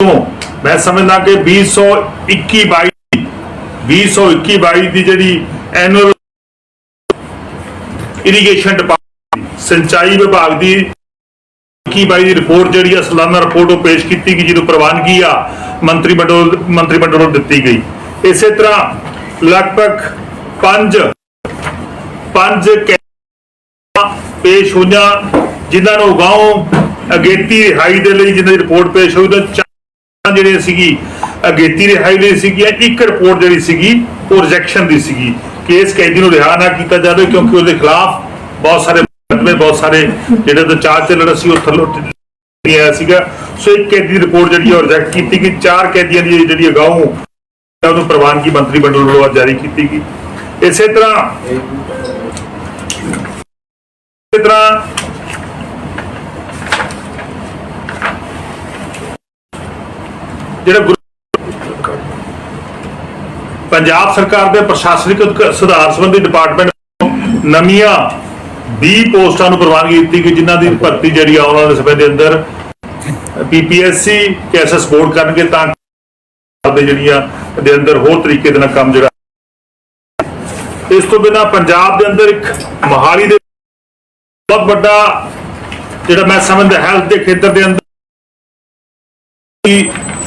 ਤੋਂ ਮੈਂ ਸਮਝਦਾ ਕਿ 2021 22 2021 22 ਦੀ ਜਿਹੜੀ ਐਨੂਅਲ ਇਰੀਗੇਸ਼ਨ ਡਿਪਾਰਟਮੈਂਟ ਸਿੰਚਾਈ ਵਿਭਾਗ ਦੀ 21 22 ਦੀ ਰਿਪੋਰਟ ਜਿਹੜੀ ਆ, ਸਾਲਾਨਾ ਰਿਪੋਰਟ ਉਹ ਪੇਸ਼ ਕੀਤੀ ਗਈ, ਜਿਹਨੂੰ ਪ੍ਰਵਾਨਗੀ ਆ ਮੰਤਰੀ ਮੰਡਲ ਮੰਤਰੀ ਮੰਡਲ ਨੂੰ ਦਿੱਤੀ ਗਈ। ਇਸੇ ਤਰ੍ਹਾਂ ਲਗਭਗ 5 ਪੰਜ ਪੇਸ਼ ਹੋਈਆਂ, ਜਿਨ੍ਹਾਂ ਨੂੰ ਗਾਉਂ ਅਗੇਤੀ ਰਿਹਾਈ ਦੇ ਲਈ ਜਿਨ੍ਹਾਂ ਦੀ ਰਿਪੋਰਟ ਪੇਸ਼ ਹੋਈ ਤਾਂ ਜਿਹੜੇ ਸੀਗੀ ਅਗੇਤੀ ਰਿਹਾਈ ਲਈ ਸੀਗੀਆਂ ਇੱਕ ਰਿਪੋਰਟ ਜਿਹੜੀ ਸੀਗੀ, ਉਹ ਰਿਜੈਕਸ਼ਨ ਦੀ ਸੀਗੀ। ਕਿ ਕੈਦੀ ਨੂੰ ਰਿਹਾ ਨਾ ਕੀਤਾ ਜਾਵੇ ਕਿਉਂਕਿ ਉਹਦੇ ਖਿਲਾਫ ਬਹੁਤ ਸਾਰੇ ਮੁਕੱਦਮੇ, ਬਹੁਤ ਸਾਰੇ ਜਿਹੜੇ ਤਾਂ ਚਾਰ ਚੱਲਣ ਸੀ, ਉਹ ਥੱਲੋਂ ਆਇਆ ਸੀਗਾ। ਸੋ ਇੱਕ ਕੈਦੀ ਦੀ ਰਿਪੋਰਟ ਜਿਹੜੀ ਉਹ ਰਿਜੈਕਟ ਕੀਤੀ ਗਈ। ਚਾਰ ਕੈਦੀਆਂ ਦੀ ਜਿਹੜੀ ਅਗਾਊਂ, ਉਹਨੂੰ ਪ੍ਰਵਾਨਗੀ ਮੰਤਰੀ ਮੰਡਲ ਵੱਲੋਂ ਅੱਜ ਜਾਰੀ ਕੀਤੀ ਗਈ। ਇਸੇ ਤਰ੍ਹਾਂ ਇਸੇ ਤਰ੍ਹਾਂ ਜਿਹੜਾ ਪੰਜਾਬ ਸਰਕਾਰ ਦੇ ਪ੍ਰਸ਼ਾਸਨਿਕ ਅਧਿਕ- ਸੁਧਾਰ ਸੰਬੰਧੀ ਡਿਪਾਰਟਮੈਂਟ ਨਵੀਆਂ 20 ਪੋਸਟਾਂ ਨੂੰ ਪ੍ਰਵਾਨਗੀ ਦਿੱਤੀ ਗਈ, ਜਿਨ੍ਹਾਂ ਦੀ ਭਰਤੀ ਜਿਹੜੀ ਆਉਣ ਵਾਲੇ ਸਮੇਂ ਦੇ ਅੰਦਰ ਪੀਪੀਐਸਸੀ ਕੈਸਸ ਬੋਰਡ ਕਰਨਗੇ ਤਾਂ ਦੇ ਜਿਹੜੀਆਂ ਦੇ ਅੰਦਰ ਹੋਰ ਤਰੀਕੇ ਦੇ ਨਾਲ ਕੰਮ ਜਿਹੜਾ ਇਸ ਤੋਂ ਬਿਨਾ ਪੰਜਾਬ ਦੇ ਅੰਦਰ ਇੱਕ ਮੋਹਾਲੀ ਦੇ ਬਹੁਤ ਵੱਡਾ ਜਿਹੜਾ ਮੈਂ ਸਮਝਦਾ ਹੈਲਥ ਦੇ ਖੇਤਰ ਦੇ ਅੰਦਰ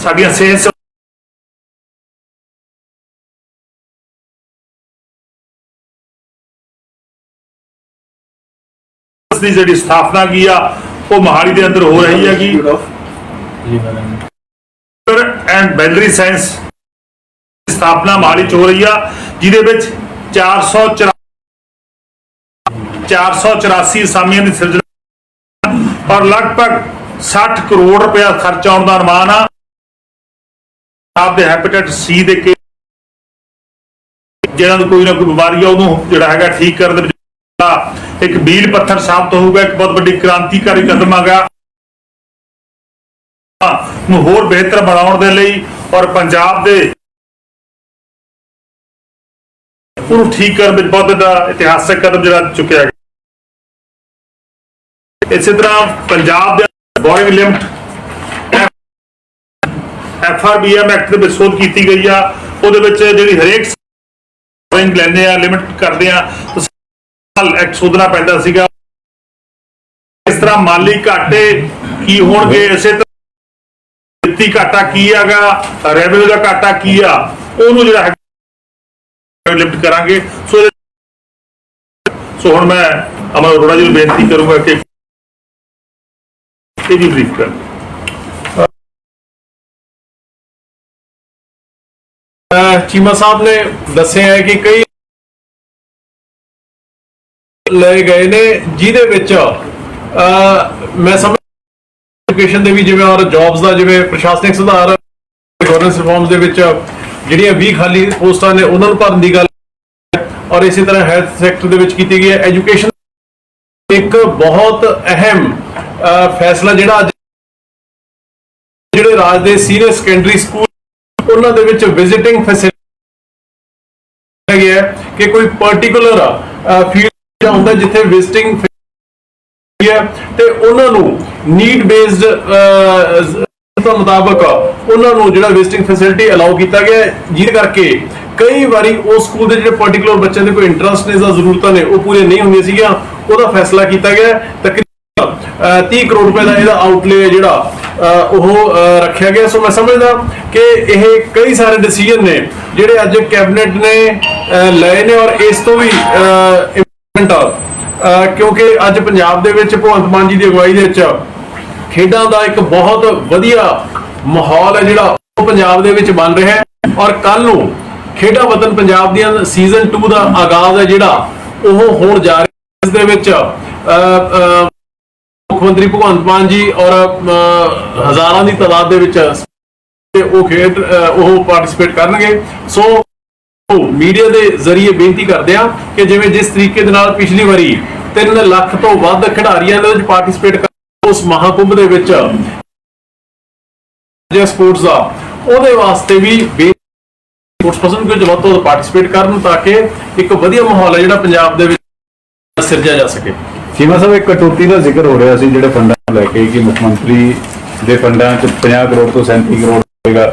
ਸਾਡੀਆਂ ਸਿਹਤ ਦੀ ਜਿਹੜੀ ਸਥਾਪਨਾ ਕੀ ਆ, ਉਹ ਮੋਹਾਲੀ ਦੇ ਅੰਦਰ ਹੋ ਰਹੀ ਹੈਗੀ। ਐਂਡ ਬੈਲਰੀ ਸਾਇੰਸ ਸਥਾਪਨਾ ਮੋਹਾਲੀ ਚ ਹੋ ਰਹੀ ਆ, ਜਿਹਦੇ ਵਿੱਚ 484 484 ਅਸਾਮੀਆਂ ਦੀ ਸਿਰਜਣਾ ਔਰ ਲਗਭਗ 60 ਕਰੋੜ ਰੁਪਇਆ ਖਰਚ ਆਉਣ ਦਾ ਅਨੁਮਾਨ ਆ। ਆਪ ਦੇ ਹੈਪੇਟਾਈਟਸ ਸੀ ਦੇ ਕੇ ਜਿਹਨਾਂ ਨੂੰ ਕੋਈ ਨਾ ਕੋਈ ਬਿਮਾਰੀ ਆ, ਉਹਨੂੰ ਜਿਹੜਾ ਹੈਗਾ ਠੀਕ ਕਰਨ ਦੇ ਵਿੱਚ ਇੱਕ ਬੀਲ ਪੱਥਰ ਸਾਬਤ ਹੋਊਗਾ, ਇੱਕ ਬਹੁਤ ਵੱਡੀ ਕ੍ਰਾਂਤੀਕਾਰੀ ਕਦਮ ਆਗਾ ਨੂੰ ਹੋਰ ਬਿਹਤਰ ਬਣਾਉਣ ਦੇ ਲਈ ਔਰ ਪੰਜਾਬ ਦੇ ਉਹਨੂੰ ਠੀਕ ਕਰਨ ਵਿੱਚ ਬਹੁਤ ਵੱਡਾ ਇਤਿਹਾਸਕ ਕਦਮ ਜਿਹੜਾ ਚੁੱਕਿਆ ਗਿਆ। ਇਸੇ ਤਰ੍ਹਾਂ ਪੰਜਾਬ ਦੇ boring limit F R B M act ਦੇ ਵਿੱਚ ਸੋਧ ਕੀਤੀ ਗਈ ਆ। ਉਹਦੇ ਵਿੱਚ ਜਿਹੜੀ ਹਰੇਕ ਬੋਰਿੰਗ ਲੈਂਦੇ ਆ ਲਿਮਿਟ ਕਰਦੇ ਆ। ਸਾਲ ਐਕਟ ਸੋਧਣਾ ਪੈਂਦਾ ਸੀਗਾ। ਇਸ ਤਰ੍ਹਾਂ ਮਾਲੀ ਘਾਟੇ ਕੀ ਹੋਣਗੇ, ਇਸੇ ਤਰ੍ਹਾਂ ਵਿੱਤੀ ਘਾਟਾ ਕੀ ਹੈਗਾ ਰੈਵਨਿਊ ਦਾ ਘਾਟਾ ਕੀ ਆ, ਉਹਨੂੰ ਜਿਹੜਾ ਹੈ ਲਿਫਟ ਕਰਾਂਗੇ। ਸੋ ਸੋ ਹੁਣ ਮੈਂ ਅਮਰ ਅਰੋੜਾ ਜੀ ਨੂੰ ਬੇਨਤੀ ਕਰੂੰਗਾ ਕਿ ਇਹ ਵੀ ਬਰੀਫ ਕਰ ਚੀਮਾ ਸਾਹਿਬ ਨੇ ਦੱਸਿਆ ਹੈ ਕਿ ਕਈ ਲਏ ਗਏ ਨੇ, ਜਿਹਦੇ ਵਿੱਚ ਮੈਂ ਸਮਝ ਐਜੂਕੇਸ਼ਨ ਦੇ ਵੀ ਜਿਵੇਂ ਔਰ ਜੌਬਸ ਦਾ ਜਿਵੇਂ ਪ੍ਰਸ਼ਾਸਨਿਕ ਸੁਧਾਰ ਗਵਰਨੈਂਸ ਰਿਫਾਰਮਸ ਦੇ ਵਿੱਚ ਜਿਹੜੀਆਂ 20 ਖਾਲੀ ਪੋਸਟਾਂ ਨੇ, ਉਹਨਾਂ ਨੂੰ ਭਰਨ ਦੀ ਗੱਲ ਔਰ ਇਸੇ ਤਰ੍ਹਾਂ ਹੈਲਥ ਸੈਕਟਰ ਦੇ ਵਿੱਚ ਕੀਤੀ ਗਈ ਹੈ। ਐਜੂਕੇਸ਼ਨ ਇੱਕ ਬਹੁਤ ਅਹਿਮ ਫੈਸਲਾ ਜਿਹੜਾ ਅੱਜ ਜਿਹੜੇ ਰਾਜ ਦੇ ਸੀਨੀਅਰ ਸੈਕੰਡਰੀ ਸਕੂਲ ਉਹਨਾਂ ਦੇ ਵਿੱਚ ਵਿਜ਼ਿਟਿੰਗ ਫੈਸਿਲਿਟੀ ਗਿਆ ਕਿ ਕੋਈ ਪਾਰਟਿਕੂਲਰ ਫੀਲਡ ਹੁੰਦਾ ਜਿੱਥੇ ਵਿਜ਼ਿਟਿੰਗ ਹੈ ਤੇ ਉਹਨਾਂ ਨੂੰ ਨੀਡ ਬੇਸਡ ਤੋਂ ਮੁਤਾਬਕ ਉਹਨਾਂ ਨੂੰ ਜਿਹੜਾ ਵਿਜ਼ਿਟਿੰਗ ਫੈਸਿਲਿਟੀ ਅਲਾਉ ਕੀਤਾ ਗਿਆ ਜਿਹਦੇ ਕਰਕੇ ਕਈ ਵਾਰੀ ਉਸ ਸਕੂਲ ਦੇ ਜਿਹੜੇ ਪਾਰਟਿਕੂਲਰ ਬੱਚਿਆਂ ਦੇ ਕੋਈ ਇੰਟਰਸਟ ਨੇ ਜਾਂ ਜ਼ਰੂਰਤਾਂ ਨੇ, ਉਹ ਪੂਰੇ ਨਹੀਂ ਹੁੰਦੀਆਂ ਸੀਗੀਆਂ, ਉਹਦਾ ਫੈਸਲਾ ਕੀਤਾ ਗਿਆ ਤਕਰੀਬਨ ਅਹ 30 ਕਰੋੜ ਰੁਪਏ ਦਾ ਇਹਦਾ ਆਊਟਲੇ ਜਿਹੜਾ ਉਹ ਰੱਖਿਆ ਗਿਆ। ਸੋ ਮੈਂ ਸਮਝਦਾ ਕਿ ਇਹ ਕਈ ਸਾਰੇ ਡਿਸੀਜਨ ਨੇ ਜਿਹੜੇ ਅੱਜ ਕੈਬਨਿਟ ਨੇ ਲਏ ਨੇ ਔਰ ਇਸ ਤੋਂ ਵੀ ਇੰਪੋਰਟੈਂਟ ਅਹ, ਕਿਉਂਕਿ ਅੱਜ ਪੰਜਾਬ ਦੇ ਵਿੱਚ ਭਗਵੰਤ ਮਾਨ ਜੀ ਦੀ ਅਗਵਾਈ ਦੇ ਵਿੱਚ ਖੇਡਾਂ ਦਾ ਇੱਕ ਬਹੁਤ ਵਧੀਆ ਮਾਹੌਲ ਹੈ ਜਿਹੜਾ ਉਹ ਪੰਜਾਬ ਦੇ ਵਿੱਚ ਬਣ ਰਿਹਾ ਹੈ। ਔਰ ਕੱਲ ਨੂੰ ਖੇਡਾਂ ਵਤਨ ਪੰਜਾਬ ਦੀਆਂ ਸੀਜ਼ਨ 2 ਦਾ ਆਗਾਜ਼ ਹੈ ਜਿਹੜਾ ਉਹ ਹੋਣ ਜਾ ਰਿਹਾ ਹੈ। ਇਸ ਦੇ ਵਿੱਚ ਮੁੱਖ ਮੰਤਰੀ ਭਗਵੰਤ ਮਾਨ ਜੀ ਔਰ ਹਜ਼ਾਰਾਂ ਦੀ ਤਾਦਾਦ ਦੇ ਵਿੱਚ ਤੇ ਉਹ ਖੇਡ ਉਹ ਪਾਰਟਿਸਿਪੇਟ ਕਰਨਗੇ। ਸੋ ਮੀਡੀਆ ਦੇ ਜ਼ਰੀਏ ਬੇਨਤੀ ਕਰਦੇ ਆ ਕਿ ਜਿਵੇਂ ਜਿਸ ਤਰੀਕੇ ਦੇ ਨਾਲ ਪਿਛਲੀ ਵਾਰੀ 3 ਲੱਖ ਤੋਂ ਵੱਧ ਖਿਡਾਰੀਆਂ ਦੇ ਵਿੱਚ ਪਾਰਟਿਸਿਪੇਟ ਕਰ ਉਸ ਮਹਾਕੁੰਭ ਦੇ ਵਿੱਚ ਜੇ ਸਪੋਰਟਸ ਦਾ, ਉਹਦੇ ਵਾਸਤੇ ਵੀ ਸਪੋਰਟਸ ਪਰਸਨ ਕੋਈ ਵੱਧ ਤੋਂ ਪਾਰਟਿਸਿਪੇਟ ਕਰਨ ਤਾਂ ਕਿ ਇੱਕ ਵਧੀਆ ਮਾਹੌਲ ਹੈ ਜਿਹੜਾ ਪੰਜਾਬ ਦੇ ਵਿੱਚ ਸਿਰਜਿਆ ਜਾ ਸਕੇ। ਸੀਮਾ ਸਾਹਿਬ, ਇੱਕ ਕਟੌਤੀ ਦਾ ਜ਼ਿਕਰ ਹੋ ਰਿਹਾ ਸੀ ਜਿਹੜੇ ਫੰਡਾਂ ਨੂੰ ਲੈ ਕੇ ਕਿ ਮੁੱਖ ਮੰਤਰੀ ਦੇ ਫੰਡਾਂ ਚ 50 ਕਰੋੜ ਤੋਂ 37 ਕਰੋੜ ਹੋਏਗਾ।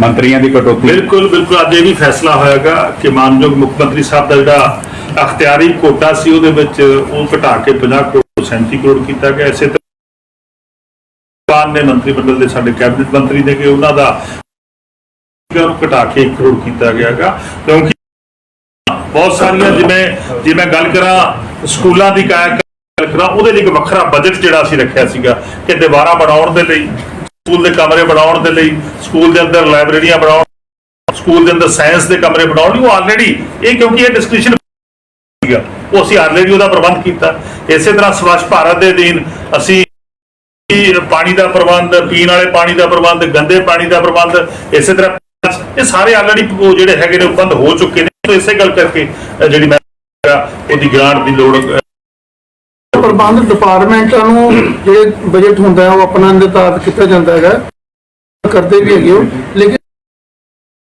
ਮੰਤਰੀਆਂ ਦੀ ਕਟੌਤੀ। ਬਿਲਕੁਲ ਬਿਲਕੁਲ। ਅੱਜ ਇਹ ਵੀ ਫੈਸਲਾ ਹੋਇਆਗਾ ਕਿ ਮਾਨਯੋਗ ਮੁੱਖ ਮੰਤਰੀ ਸਾਹਿਬ ਦਾ ਜਿਹੜਾ ਅਖਤਿਆਰੀ ਕੋਟਾ ਸੀ, ਉਹਦੇ ਵਿੱਚ ਉਹ ਘਟਾ ਕੇ 50 ਕਰੋੜ ਤੋਂ 37 ਕਰੋੜ ਕੀਤਾ ਗਿਆ। ਇਸੇ ਤਰ੍ਹਾਂ ਪਾਨ ਨੇ ਮੰਤਰੀ ਮੰਡਲ ਦੇ ਸਾਡੇ ਕੈਬਨਿਟ ਮੰਤਰੀ ਨੇ ਕਿ ਉਹਨਾਂ ਦਾ ਘਟਾ ਕੇ 1 ਕਰੋੜ ਕੀਤਾ ਗਿਆਗਾ। ਕਿਉਂਕਿ ਬਹੁਤ ਸਾਰੀਆਂ, ਜਿਵੇਂ ਜੇ ਮੈਂ ਗੱਲ ਕਰਾਂ, ਸਕੂਲਾਂ ਦੀ ਕਾਇਆ ਗੱਲ ਉਹਦੇ ਲਈ ਇੱਕ ਵੱਖਰਾ ਬਜਟ ਜਿਹੜਾ ਅਸੀਂ ਰੱਖਿਆ ਸੀਗਾ ਕਿ ਦੀਵਾਰਾਂ ਬਣਾਉਣ ਦੇ ਲਈ, ਸਕੂਲ ਦੇ ਕਮਰੇ ਬਣਾਉਣ ਦੇ ਲਈ, ਸਕੂਲ ਦੇ ਅੰਦਰ ਲਾਇਬ੍ਰੇਰੀਆਂ ਬਣਾਉਣ, ਸਕੂਲ ਦੇ ਅੰਦਰ ਸਾਇੰਸ ਦੇ ਕਮਰੇ ਬਣਾਉਣ ਲਈ ਉਹ ਆਲਰੇਡੀ ਇਹ ਕਿਉਂਕਿ ਇਹ ਡਿਸਕ੍ਰਿਪਸ਼ਨ ਸੀਗਾ, ਉਹ ਅਸੀਂ ਆਲਰੇਡੀ ਉਹਦਾ ਪ੍ਰਬੰਧ ਕੀਤਾ। ਇਸੇ ਤਰ੍ਹਾਂ ਸਵੱਛ ਭਾਰਤ ਦੇ ਅਧੀਨ ਅਸੀਂ ਪਾਣੀ ਦਾ ਪ੍ਰਬੰਧ, ਪੀਣ ਵਾਲੇ ਪਾਣੀ ਦਾ ਪ੍ਰਬੰਧ, ਗੰਦੇ ਪਾਣੀ ਦਾ ਪ੍ਰਬੰਧ, ਇਸੇ ਤਰ੍ਹਾਂ ਇਹ ਸਾਰੇ ਆਲਰੇਡੀ ਜਿਹੜੇ ਹੈਗੇ ਨੇ, ਉਹ ਬੰਦ ਹੋ ਚੁੱਕੇ ਨੇ। ਤਾਂ ਇਸੇ ਗੱਲ ਕਰਕੇ ਜਿਹੜੀ ਮੈਂ ਉਹਦੀ ਗ੍ਰਾਂਟ ਦੀ ਲੋੜ ਪ੍ਰਬੰਧ ਡਿਪਾਰਟਮੈਂਟਾਂ ਨੂੰ ਜਿਹੜੇ ਬਜਟ ਹੁੰਦਾ ਉਹ ਆਪਣਾ ਨਿਰਧਾਰਿਤ ਕੀਤਾ ਜਾਂਦਾ ਹੈਗਾ। ਕਰਦੇ ਵੀ ਹੈਗੇ ਹੋ ਲੇਕਿਨ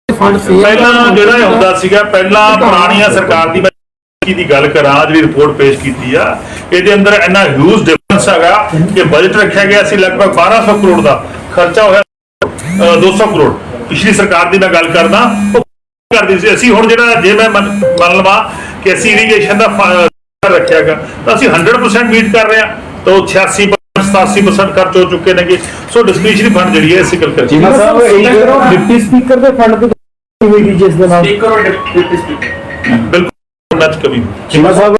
ਫੰਡ ਸੀ। ਪਹਿਲਾਂ ਜਿਹੜਾ ਹੁੰਦਾ ਸੀਗਾ ਪਹਿਲਾਂ ਪੁਰਾਣੀਆਂ ਸਰਕਾਰ ਦੀ ਦੀ ਗੱਲ ਕਰਾਂ ਜਿਹੜੀ ਰਿਪੋਰਟ ਪੇਸ਼ ਕੀਤੀ ਆ ਇਹਦੇ ਅੰਦਰ ਇੰਨਾ ਹਿਊਜ ਡਿਫਰੈਂਸ ਹੈਗਾ ਕਿ ਬਜਟ ਰੱਖਿਆ ਗਿਆ ਸੀ ਲਗਭਗ 1200 ਕਰੋੜ ਦਾ ਖਰਚਾ ਹੋਇਆ ਅ, 200 ਕਰੋੜ। ਪਿਛਲੀ ਸਰਕਾਰ ਦੀ ਮੈਂ ਗੱਲ ਕਰਦਾ ਉਹ ਕਰਦੀ ਸੀ। ਅਸੀਂ ਹੁਣ ਜਿਹੜਾ ਜੇ ਮੈਂ ਮੰਨ ਮੰਨ ਲਵਾਂ ਕਿ ਅਸੀਂ ਇਰੀਗੇਸ਼ਨ ਦਾ ਫ- ਰੱਖਿਆ ਹੈਗਾ ਤਾਂ ਅਸੀਂ 100% ਮੀਟ ਕਰ ਰਹੇ ਹਾਂ। ਤਾਂ ਉਹ 86 87% ਖਰਚ ਹੋ ਚੁੱਕੇ ਨੇਗੇ। ਸੋ ਡਿਸਕ੍ਰਿਸ਼ਨਰੀ ਫੰਡ ਜਿਹੜੀ ਹੈ ਇਸੇ ਗੱਲ ਕਰਕੇ ਚੀਮਾ ਸਾਹਿਬ ਇੱਕ ਡਿਪਟੀ ਸਪੀਕਰ ਦੇ ਫੰਡ ਦੀ ਹੋਈ ਸੀ ਜਿਸ ਦੇ ਨਾਲ ਬਿਲਕੁਲ ਮੈਚ ਕਮੀ ਚੀਮਾ ਸਾਹਿਬ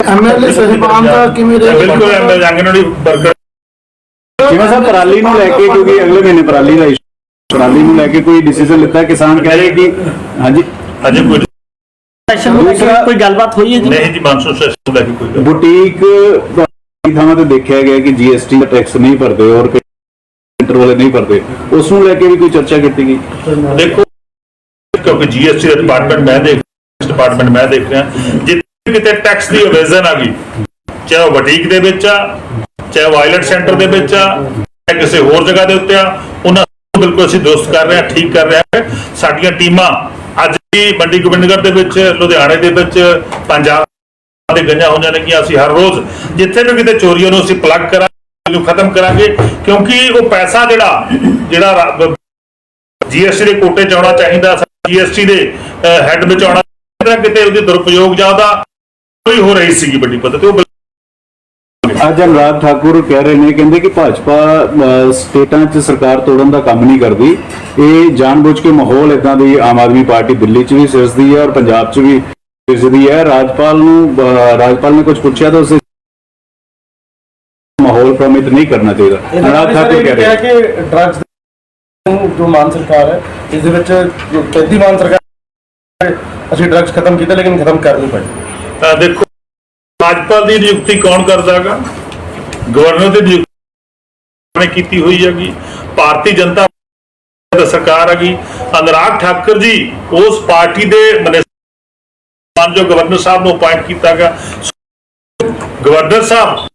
ਐਮਐਲਏ ਸਹਿਬਾਨ ਦਾ ਕਿਵੇਂ ਰਿਹਾ? ਬਿਲਕੁਲ ਐਮਐਲ ਜੰਗਨੜੀ ਬਰਗਰ ਚੀਮਾ ਸਾਹਿਬ ਪਰਾਲੀ ਨੂੰ ਲੈ ਕੇ ਕਿਉਂਕਿ ਅਗਲੇ ਮਹੀਨੇ ਪਰਾਲੀ ਦਾ ਪਰਾਲੀ ਨੂੰ ਲੈ ਕੇ ਕੋਈ ਡਿਸੀਜਨ ਲਿੱਤਾ ਕਿਸਾਨ ਕਹਿ ਰਹੇ ਕਿ ਹਾਂਜੀ। ਅਜੇ ਕੋਈ ਸੈਸ਼ਨ ਨੂੰ ਲੈ ਕੇ ਕੋਈ ਗੱਲਬਾਤ ਹੋਈ ਹੈ ਜੀ? ਨਹੀਂ ਜੀ ਮਾਨਸੂਨ ਸੈਸ਼ਨ ਲੈ ਕੇ ਕੋਈ ਗੱਲ ਬੁਟੀਕ ਕਈ ਥਾਵਾਂ ਤੇ ਦੇਖਿਆ ਗਿਆ ਕਿ ਜੀਐਸਟੀ ਦਾ ਟੈਕਸ ਨਹੀਂ ਭਰਦੇ ਔਰ ਸੈਂਟਰ ਵਾਲੇ ਨਹੀਂ ਭਰਦੇ। ਉਸ ਨੂੰ ਲੈ ਕੇ ਵੀ ਕੋਈ ਚਰਚਾ ਕੀਤੀ ਗਈ? ਨਹੀਂ। ਦੇਖੋ ਕਿਉਂਕਿ ਜੀਐਸਟੀ ਦਾ ਡਿਪਾਰਟਮੈਂਟ ਮੈਂ ਦੇਖ ਡਿਪਾਰਟਮੈਂਟ ਮੈਂ ਦੇਖ ਰਿਹਾ। ਜਿੱਥੇ ਕਿਤੇ ਟੈਕਸ ਦੀ ਇਵੇਜ਼ਨ ਆ ਗਈ ਚਾਹੇ ਉਹ ਬੁਟੀਕ ਦੇ ਵਿੱਚ ਆ ਚਾਹੇ ਆਈਲੈਂਡ ਸੈਂਟਰ ਦੇ ਵਿੱਚ ਆ ਚਾਹੇ ਕਿਸੇ ਹੋਰ ਜਗ੍ਹਾ ਦੇ ਉੱਤੇ ਆ ਉਹਨਾਂ ਨੂੰ ਬਿਲਕੁਲ ਅਸੀਂ ਦੋਸਤ ਕਰ ਰਹੇ ਹਾਂ, ਠੀਕ ਕਰ ਰਹੇ ਹਾਂ। ਸਾਡੀਆਂ ਟੀਮਾਂ ਅੱਜ ਵੀ ਮੰਡੀ ਗੋਬਿੰਦਗੜ੍ਹ ਦੇ ਵਿੱਚ, ਲੁਧਿਆਣੇ ਦੇ ਵਿੱਚ, ਪੰਜਾਬ ਦੇ ਗਈਆਂ ਹੋਈਆਂ ਨੇ ਕਿ ਅਸੀਂ ਹਰ ਰੋਜ਼ ਜਿੱਥੇ ਵੀ ਕਿਤੇ ਚੋਰੀਆਂ ਨੂੰ ਅਸੀਂ ਪਲੱਗ ਕਰਾਂਗੇ ਨੂੰ ਖਤਮ ਕਰਾਂਗੇ, ਕਿਉਂਕਿ ਉਹ ਪੈਸਾ ਜਿਹੜਾ ਜਿਹੜਾ ਜੀਐਸਟੀ ਦੇ ਕੋਟੇ ਚ ਆਉਣਾ ਚਾਹੀਦਾ ਜੀਐਸਟੀ ਦੇ ਹੈੱਡ ਵਿੱਚ ਆਉਣਾ ਚਾਹੀਦਾ, ਕਿਤੇ ਉਹਦੀ ਦੁਰਪਯੋਗ ਜ਼ਿਆਦਾ ਕੋਈ ਹੋ ਰਹੀ ਸੀਗੀ ਵੱਡੀ ਪੱਧਰ ਤੇ। ਉਹ ਅੱਜ ਅਨੁਰਾਗ ਠਾਕੁਰ ਕਹਿ ਰਹੇ ਨੇ ਕਹਿੰਦੇ ਕਿ ਭਾਜਪਾ ਸਟੇਟਾਂ 'ਚ ਸਰਕਾਰ ਤੋੜਨ ਦਾ ਕੰਮ ਨਹੀਂ ਕਰਦੀ। ਇਹ ਜਾਣਬੁੱਝ ਕੇ ਮਾਹੌਲ ਇਦਾਂ ਦੀ ਆਮ ਆਦਮੀ ਪਾਰਟੀ ਦਿੱਲੀ 'ਚ ਵੀ ਸਿਰਜਦੀ ਹੈ ਔਰ ਪੰਜਾਬ 'ਚ ਵੀ ਸਿਰਜਦੀ ਹੈ। ਰਾਜਪਾਲ ਨੂੰ ਰਾਜਪਾਲ ਨੇ ਕੁਝ ਪੁੱਛਿਆ ਤਾਂ ਉਸੇ ਮਾਹੌਲ ਪ੍ਰਮਿਤ ਨਹੀਂ ਕਰਨਾ ਚਾਹੀਦਾ। ਅਨੁਰਾਗ ਠਾਕੁਰ ਕਹਿ ਰਹੇ ਕਿ ਡਰੱਗਸ ਜੋ ਮਾਨ ਸਰਕਾਰ ਹੈ ਇਸ ਦੇ ਵਿੱਚ ਜੋ ਕੈਦੀ ਮਾਨ ਸਰਕਾਰ ਅਸੀਂ ਡਰੱਗਸ ਖਤਮ ਕੀਤਾ ਲੇਕਿਨ ਖਤਮ ਕਰ ਨਹੀਂ ਪਾਏ ਤਾਂ ਦੇਖੋ ਰਾਜਪਾਲ ਦੀ ਨਿਯੁਕਤੀ ਕੌਣ ਕਰਦਾਗਾ? ਗਵਰਨਰ ਦੀ ਨਿਯੁਕਤੀ ਕੀਤੀ ਹੋਈ ਹੈਗੀ? ਭਾਰਤੀ ਜਨਤਾ ਪਾਰਟੀ ਸਰਕਾਰ ਹੈਗੀ। ਅਨੁਰਾਗ ਠਾਕਰ ਜੀ ਉਸ ਪਾਰਟੀ ਦੇ ਮਨਿਸਟਰ ਗਵਰਨਰ ਸਾਹਿਬ ਨੂੰ ਅਪਾਇੰਟ ਕੀਤਾਗਾ। ਗਵਰਨਰ ਸਾਹਿਬ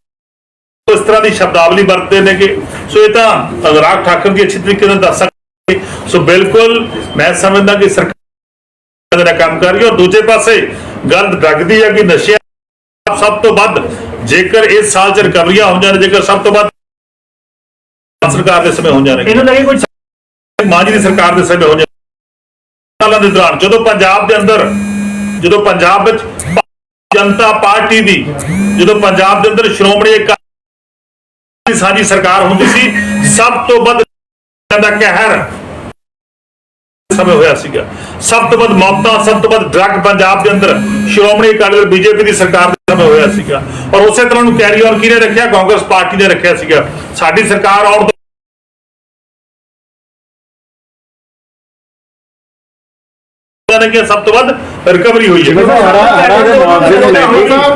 ਇਸ ਤਰ੍ਹਾਂ ਦੀ ਸ਼ਬਦਾਵਲੀ ਵਰਤਦੇ ਨੇਗੇ। ਸੋ ਇਹ ਤਾਂ ਅਨੁਰਾਗ ਠਾਕਰ ਜੀ ਅੱਛੀ ਤਰੀਕੇ ਨਾਲ ਦੱਸ ਸਕਦੇ ਸੋ ਬਿਲਕੁਲ ਮੈਂ ਸਮਝਦਾ ਕਿ ਸਰਕਾਰ ਦਾ ਕੰਮ ਕਰ ਰਹੀ ਹੈ। ਔਰ ਦੂਜੇ ਪਾਸੇ ਗੱਲ ਡਰੱਗ ਦੀ ਹੈ ਕਿ ਨਸ਼ੇ ਸਭ ਤੋਂ ਵੱਧ ਜੇਕਰ ਇਸ ਸਾਲ ਚ ਰਿਕਵਰੀਆਂ ਹੋਈਆਂ ਨੇ ਜੇਕਰ ਸਭ ਤੋਂ ਵੱਧ ਸਰਕਾਰ ਦੇ ਸਮੇਂ ਹੋਈਆਂ ਨੇ ਇਹਨੂੰ ਲੈ ਕੇ ਕੋਈ ਮਾਂਜੀ ਦੀ ਸਰਕਾਰ ਦੇ ਸਮੇਂ ਹੋਈਆਂ ਸਾਲਾਂ ਦੇ ਦੌਰਾਨ ਜਦੋਂ ਪੰਜਾਬ ਦੇ ਅੰਦਰ ਜਦੋਂ ਪੰਜਾਬ ਵਿੱਚ ਜਨਤਾ ਪਾਰਟੀ ਦੀ ਜਦੋਂ ਪੰਜਾਬ ਦੇ ਅੰਦਰ ਸ਼੍ਰੋਮਣੀ ਅਕਾਲੀ ਸਾਂਝੀ ਸਰਕਾਰ ਹੁੰਦੀ ਸੀ ਸਭ ਤੋਂ ਵੱਧ ਦਾ ਕਹਿਰ ਸਮੇਂ ਹੋਇਆ ਸੀਗਾ। ਸਭ ਤੋਂ ਵੱਧ ਮੌਤਾਂ, ਸਭ ਤੋਂ ਵੱਧ ਡਰੱਗ ਪੰਜਾਬ ਦੇ ਅੰਦਰ ਸ਼੍ਰੋਮਣੀ ਅਕਾਲੀ ਦਲ ਬੀਜੇਪੀ ਦੀ ਸਰਕਾਰ ਦੇ ਸਮੇਂ ਹੋਇਆ ਸੀਗਾ। ਔਰ ਉਸੇ ਤਰ੍ਹਾਂ ਨੂੰ ਕੈਰੀ ਔਨ ਕਿਹਨੇ ਰੱਖਿਆ? ਕਾਂਗਰਸ ਪਾਰਟੀ ਨੇ ਰੱਖਿਆ ਸੀਗਾ। ਸਾਡੀ ਸਰਕਾਰ ਆਉਣ ਤੋਂ ਨੇ ਕਿ ਸਭ ਤੋਂ ਵੱਧ ਰਿਕਵਰੀ ਹੋਈ ਹੈ।